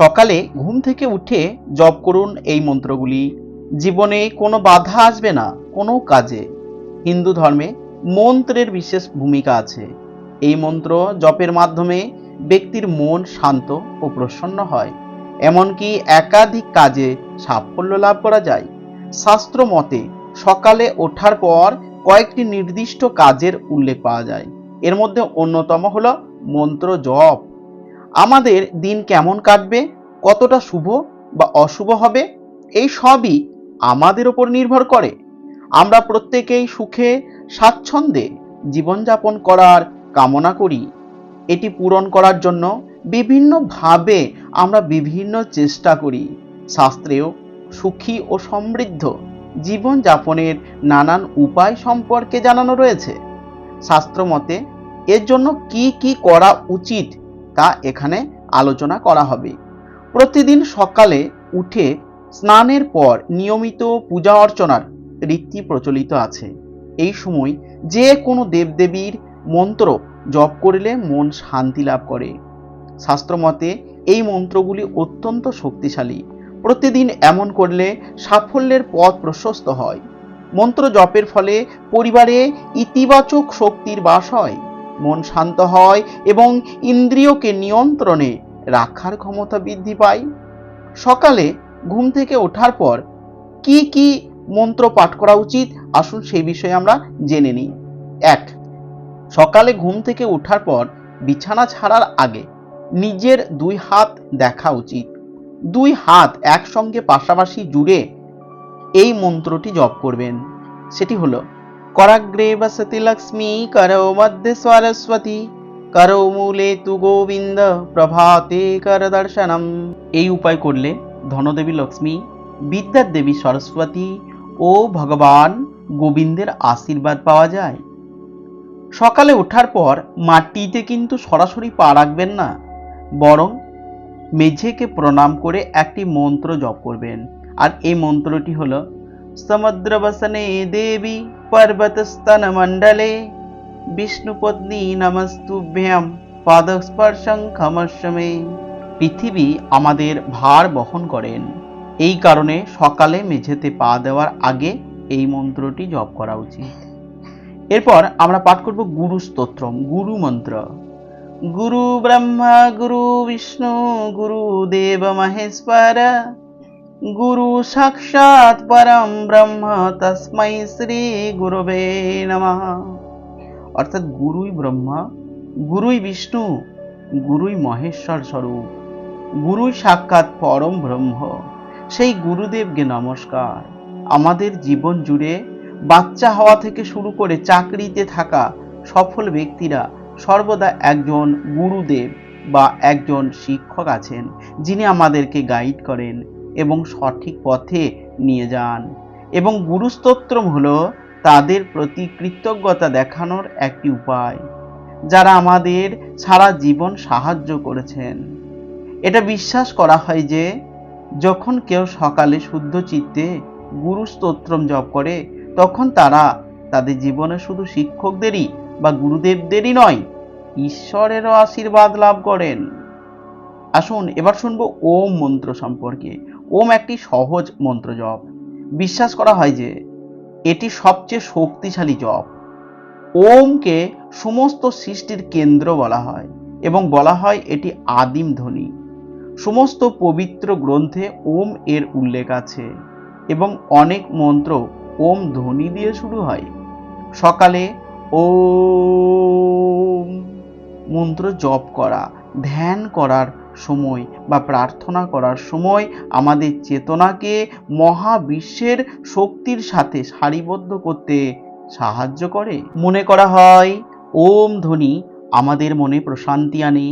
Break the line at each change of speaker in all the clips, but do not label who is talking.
সকালে ঘুম থেকে উঠে জপ করুন এই মন্ত্রগুলি জীবনে কোনো বাধা আসবে না কোনো কাজে হিন্দু ধর্মে মন্ত্রের বিশেষ ভূমিকা আছে এই মন্ত্র জপের মাধ্যমে ব্যক্তির মন শান্ত ও প্রসন্ন হয় এমনকি একাধিক কাজে সাফল্য লাভ করা যায় শাস্ত্র মতে সকালে ওঠার পর কয়েকটি নির্দিষ্ট কাজের উল্লেখ পাওয়া যায় এর মধ্যে অন্যতম হল মন্ত্র জপ আমাদের দিন কেমন কাটবে কতটা শুভ বা অশুভ হবে এই সবই আমাদের ওপর নির্ভর করে আমরা প্রত্যেকেই সুখে স্বাচ্ছন্দ্যে জীবনযাপন করার কামনা করি এটি পূরণ করার জন্য বিভিন্নভাবে আমরা বিভিন্ন চেষ্টা করি শাস্ত্রেও সুখী ও সমৃদ্ধ জীবনযাপনের নানান উপায় সম্পর্কে জানানো রয়েছে শাস্ত্রমতে এর জন্য কি কি করা উচিত তা এখানে আলোচনা করা হবে প্রতিদিন সকালে উঠে স্নানের পর নিয়মিত পূজা অর্চনার রীতি প্রচলিত আছে এই সময় যে কোনো দেবদেবীর মন্ত্র জপ করলে মন শান্তি লাভ করে শাস্ত্রমতে এই মন্ত্রগুলি অত্যন্ত শক্তিশালী প্রতিদিন এমন করলে সাফল্যের পথ প্রশস্ত হয় মন্ত্র জপের ফলে পরিবারে ইতিবাচক শক্তির বাস হয় মন শান্ত হয় এবং ইন্দ্রিয়কে নিয়ন্ত্রণে রাখার ক্ষমতা বৃদ্ধি পায় সকালে ঘুম থেকে ওঠার পর কি কি মন্ত্র পাঠ করা উচিত আসুন সেই বিষয়ে আমরা জেনে নিই এক সকালে ঘুম থেকে ওঠার পর বিছানা ছাড়ার আগে নিজের দুই হাত দেখা উচিত দুই হাত একসঙ্গে পাশাপাশি জুড়ে এই মন্ত্রটি জপ করবেন সেটি হলো করাগ্রে বসতি লক্ষ্মী করৌ मध्ये সরস্বতী করৌ মূলে তু গোবিন্দ প্রভাতে কর দর্শনম এই উপায় করলে ধনদেবী লক্ষ্মী বিদ্যার দেবী সরস্বতী ও ভগবান গোবিন্দের আশীর্বাদ পাওয়া যায় সকালে ওঠার পর মাটিতে কিন্তু সরাসরি পা রাখবেন না বরং মেঝেকে প্রণাম করে একটি মন্ত্র জপ করবেন আর এই মন্ত্রটি হল সমুদ্রবসনে দেবী पर्वतस्तनमण्डले বিষ্ণুপত্নী নমস্তুভ্যাম পাদস্পর্শং খমস্যমে পৃথিবী আমাদের ভার বহন করেন এই কারণে সকালে মেঝেতে পা দেওয়ার আগে এই মন্ত্রটি জপ করা উচিত এরপর আমরা পাঠ করব গুরু স্তোত্র গুরু মন্ত্র গুরু ব্রহ্মা গুরু বিষ্ণু গুরু দেব মহেশ্বর গুরু সাক্ষাৎ পরম ব্রহ্ম তস্মৈ শ্রী গুরুবে নমঃ অর্থাৎ গুরুই ব্রহ্মা গুরুই বিষ্ণু গুরুই মহেশ্বর স্বরূপ গুরুই সাক্ষাৎ পরম ব্রহ্ম সেই গুরুদেবকে নমস্কার আমাদের জীবন জুড়ে বাচ্চা হওয়া থেকে শুরু করে চাকরিতে থাকা সফল ব্যক্তিরা সর্বদা একজন গুরুদেব বা একজন শিক্ষক আছেন যিনি আমাদেরকে গাইড করেন এবং সঠিক পথে নিয়ে যান এবং গুরুস্তোত্রম হলো তাদের প্রতি কৃতজ্ঞতা দেখানোর একটি উপায় যারা আমাদের সারা জীবন সাহায্য করেছেন এটা বিশ্বাস করা হয় যে যখন কেউ সকালে শুদ্ধ চিত্তে গুরুস্তোত্রম জপ করে তখন তারা তাদের জীবনে শুধু শিক্ষকদেরই বা গুরুদেবদেরই নয় ঈশ্বরেরও আশীর্বাদ লাভ করেন আসুন এবার শুনব ওম মন্ত্র সম্পর্কে ওম একটি সহজ মন্ত্র জপ বিশ্বাস করা হয় যে এটি সবচেয়ে শক্তিশালী জপ ওমকে সমস্ত সৃষ্টির কেন্দ্র বলা হয় এবং বলা হয় এটি আদিম ধ্বনি সমস্ত পবিত্র গ্রন্থে ওম এর উল্লেখ আছে এবং অনেক মন্ত্র ওম ধ্বনি দিয়ে শুরু হয় সকালে ও মন্ত্র জপ করা ধ্যান করার সময় বা প্রার্থনা করার সময় আমাদের চেতনাকে মহাবিশ্বের শক্তির সাথে সারিবদ্ধ করতে সাহায্য করে মনে করা হয় ওম ধ্বনি আমাদের মনে প্রশান্তি আনে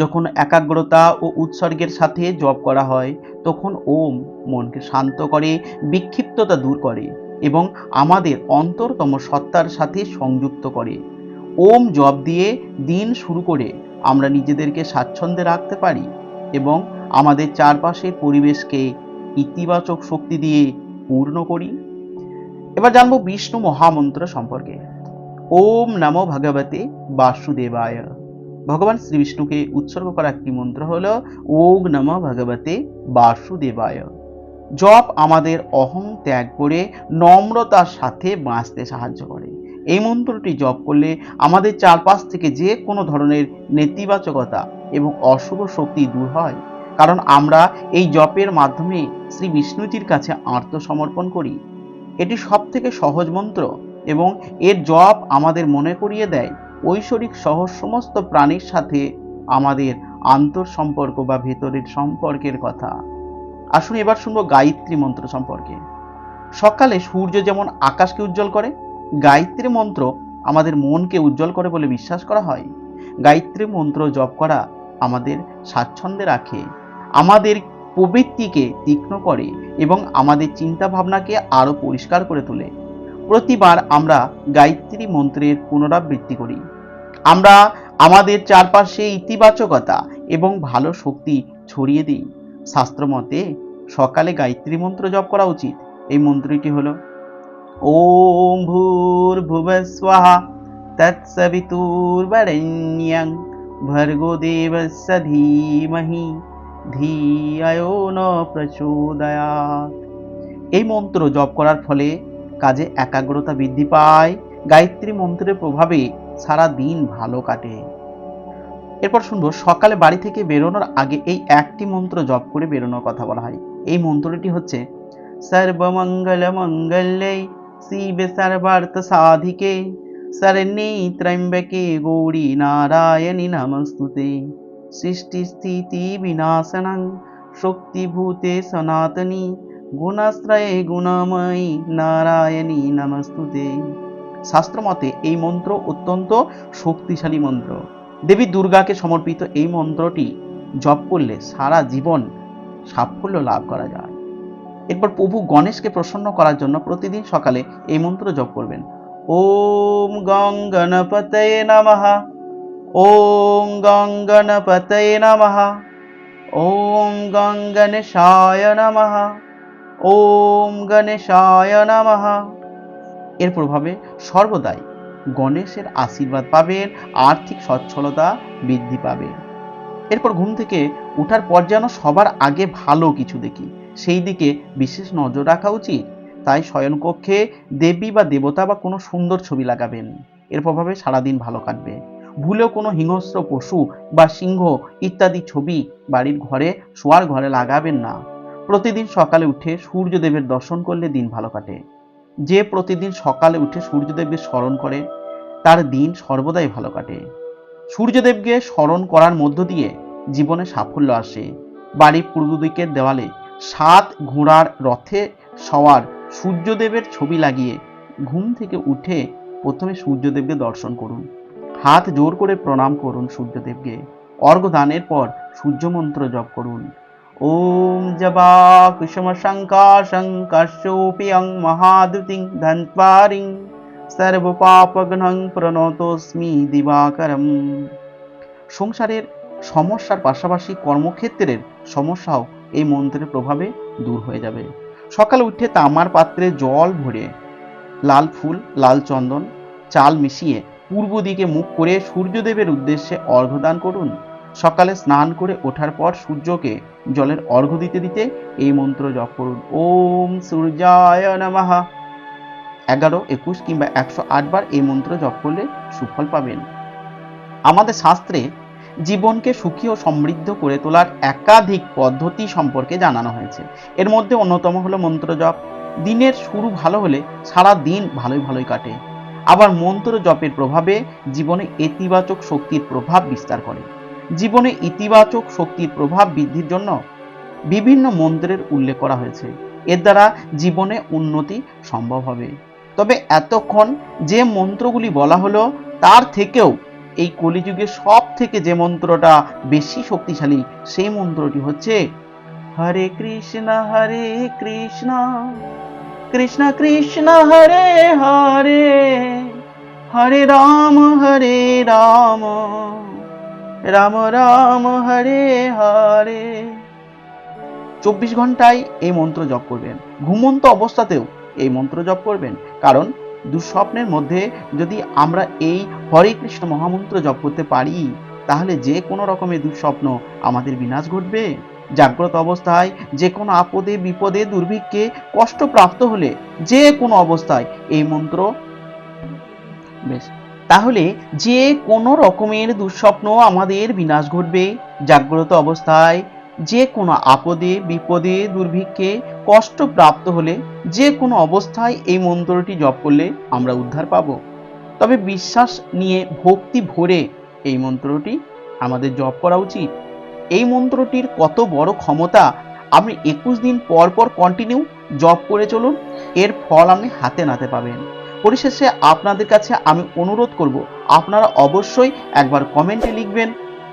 যখন একাগ্রতা ও উৎসর্গের সাথে জপ করা হয় তখন ওম মনকে শান্ত করে বিক্ষিপ্ততা দূর করে এবং আমাদের অন্তরতম সত্তার সাথে সংযুক্ত করে ওম জপ দিয়ে দিন শুরু করে আমরা নিজেদেরকে স্বাচ্ছন্দ্যে রাখতে পারি এবং আমাদের চারপাশের পরিবেশকে ইতিবাচক শক্তি দিয়ে পূর্ণ করি এবার জানবো বিষ্ণু মহামন্ত্র সম্পর্কে ওম নম ভগবতে বাসুদেবায় ভগবান শ্রী বিষ্ণুকে উৎসর্গ করা একটি মন্ত্র হল ওম নম ভগবতে বাসুদেবায় জপ আমাদের অহং ত্যাগ করে নম্রতার সাথে বাঁচতে সাহায্য করে এই মন্ত্রটি জপ করলে আমাদের চারপাশ থেকে যে কোনো ধরনের নেতিবাচকতা এবং অশুভ শক্তি দূর হয় কারণ আমরা এই জপের মাধ্যমে শ্রী বিষ্ণুজির কাছে আত্মসমর্পণ করি এটি সব থেকে সহজ মন্ত্র এবং এর জপ আমাদের মনে করিয়ে দেয় ঐশ্বরিক সহ সমস্ত প্রাণীর সাথে আমাদের আন্তঃসম্পর্ক বা ভেতরের সম্পর্কের কথা আসুন এবার শুনবো গায়ত্রী মন্ত্র সম্পর্কে সকালে সূর্য যেমন আকাশকে উজ্জ্বল করে গায়ত্রী মন্ত্র আমাদের মনকে উজ্জ্বল করে বলে বিশ্বাস করা হয় গায়ত্রী মন্ত্র জপ করা আমাদের স্বাচ্ছন্দ্যে রাখে আমাদের প্রবৃত্তিকে তীক্ষ্ণ করে এবং আমাদের চিন্তা ভাবনাকে আরও পরিষ্কার করে তোলে প্রতিবার আমরা গায়ত্রী মন্ত্রের পুনরাবৃত্তি করি আমরা আমাদের চারপাশে ইতিবাচকতা এবং ভালো শক্তি ছড়িয়ে দিই শাস্ত্রমতে সকালে গায়ত্রী মন্ত্র জপ করা উচিত এই মন্ত্রটি হলো ॐ भूर्भुवस्वः तत्सवितुर्वरेण्यं भर्गोदेवस्य धीमहि ধিয়ায়ো ন প্রচোদয়াত এই মন্ত্র জপ করার ফলে কাজে একাগ্রতা বৃদ্ধি পায় গায়ত্রী মন্ত্রের প্রভাবে সারা দিন ভালো কাটে এরপর শুনবো সকালে বাড়ি থেকে বেরোনোর আগে এই একটি মন্ত্র জপ করে বেরোনোর কথা বলা হয় এই মন্ত্রটি হচ্ছে সর্বমঙ্গল মঙ্গলে शिवे सर्वार्थसाधिके शरण्ये त्र्यम्बके गौरी नारायणि नमस्तु ते सृष्टिस्थितिविनाशनं शक्तिभूते सनातनी গুণাশ্রয়ে গুণময়ী নারায়ণী নমস্তুতে শাস্ত্রমতে এই মন্ত্র অত্যন্ত শক্তিশালী মন্ত্র দেবী দুর্গাকে সমর্পিত এই মন্ত্রটি জপ করলে সারা জীবন সাফল্য লাভ করা যায় এরপর প্রভু গণেশকে প্রসন্ন করার জন্য প্রতিদিন সকালে এই মন্ত্র জপ করবেন ওম গং গণপতয়ে নমহা ওম গং গণপতয়ে নমহা ওম গং গণেশায় নমহা ওম গণেশায় নমহা এর প্রভাবে সর্বদাই গণেশের আশীর্বাদ পাবেন আর্থিক সচ্ছলতা বৃদ্ধি পাবে এরপর ঘুম থেকে উঠার পর যেন সবার আগে ভালো কিছু দেখি সেই দিকে বিশেষ নজর রাখা উচিত তাই শয়নকক্ষে দেবী বা দেবতা বা কোনো সুন্দর ছবি লাগাবেন এর প্রভাবে সারাদিন ভালো কাটবে ভুলেও কোনো হিংস্র পশু বা সিংহ ইত্যাদি ছবি বাড়ির ঘরে শোয়ার ঘরে লাগাবেন না প্রতিদিন সকালে উঠে সূর্যদেবের দর্শন করলে দিন ভালো কাটে যে প্রতিদিন সকালে উঠে সূর্যদেবকে স্মরণ করে তার দিন সর্বদাই ভালো কাটে সূর্যদেবকে স্মরণ করার মধ্য দিয়ে জীবনে সাফল্য আসে বাড়ির পূর্ব দিকের দেওয়ালে সাত ঘোড়ার রথে সওয়ার সূর্যদেবের ছবি লাগিয়ে ঘুম থেকে উঠে প্রথমে সূর্যদেবকে দর্শন করুন হাত জোর করে প্রণাম করুন সূর্যদেবকে অর্ঘদানের পর সূর্যমন্ত্র জপ করুন ওম জবা কুসুম শঙ্কা শঙ্কাশ্যপিয়ং মহাদুতিং ধন্পারিং সর্বপাপগ্নং প্রণতস্মি দিবাকরম সংসারের সমস্যার পাশাপাশি কর্মক্ষেত্রের সমস্যাও এই মন্ত্রের প্রভাবে দূর হয়ে যাবে সকাল উঠে তামার পাত্রে জল ভরে লাল ফুল লাল চন্দন চাল মিশিয়ে পূর্ব দিকে মুখ করে সূর্যদেবের উদ্দেশ্যে অর্ঘদান করুন সকালে স্নান করে ওঠার পর সূর্যকে জলের অর্ঘ দিতে দিতে এই মন্ত্র জপ করুন ওম সূর্যায় নমাহা এগারো একুশ কিংবা একশো বার এই মন্ত্র জপ করলে সুফল পাবেন আমাদের শাস্ত্রে জীবনকে সুখী ও সমৃদ্ধ করে তোলার একাধিক পদ্ধতি সম্পর্কে জানানো হয়েছে এর মধ্যে অন্যতম হলো মন্ত্রজপ দিনের শুরু ভালো হলে সারা দিন ভালোই ভালোই কাটে আবার মন্ত্র জপের প্রভাবে জীবনে ইতিবাচক শক্তির প্রভাব বিস্তার করে জীবনে ইতিবাচক শক্তির প্রভাব বৃদ্ধির জন্য বিভিন্ন মন্ত্রের উল্লেখ করা হয়েছে এর দ্বারা জীবনে উন্নতি সম্ভব হবে তবে এতক্ষণ যে মন্ত্রগুলি বলা হলো তার থেকেও এই কলিযুগে সব থেকে যে মন্ত্রটা বেশি শক্তিশালী সেই মন্ত্রটি হচ্ছে হরে কৃষ্ণ হরে কৃষ্ণ কৃষ্ণ কৃষ্ণ হরে হরে হরে রাম হরে রাম রাম রাম হরে হরে চব্বিশ ঘন্টায় এই মন্ত্র জপ করবেন ঘুমন্ত অবস্থাতেও এই মন্ত্র জপ করবেন কারণ দুঃস্বপ্নের মধ্যে যদি আমরা এই হরে কৃষ্ণ মহামন্ত্র জপ করতে পারি তাহলে যে কোনো রকমের দুঃস্বপ্ন আমাদের বিনাশ ঘটবে জাগ্রত অবস্থায় যে কোনো আপদে বিপদে দুর্ভিক্ষে কষ্ট প্রাপ্ত হলে যে কোনো অবস্থায় এই মন্ত্র বেশ তাহলে যে কোনো রকমের দুঃস্বপ্ন আমাদের বিনাশ ঘটবে জাগ্রত অবস্থায় যে কোনো আপদে বিপদে দুর্ভিক্ষে কষ্ট প্রাপ্ত হলে যে কোনো অবস্থায় এই মন্ত্রটি জপ করলে আমরা উদ্ধার পাব তবে বিশ্বাস নিয়ে ভক্তি ভরে এই মন্ত্রটি আমাদের জপ করা উচিত এই মন্ত্রটির কত বড় ক্ষমতা আপনি একুশ দিন পর পর কন্টিনিউ জব করে চলুন এর ফল আপনি হাতে নাতে পাবেন পরিশেষে আপনাদের কাছে আমি অনুরোধ করব আপনারা অবশ্যই একবার কমেন্টে লিখবেন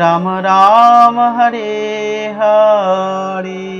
রাম রাম হরে হরে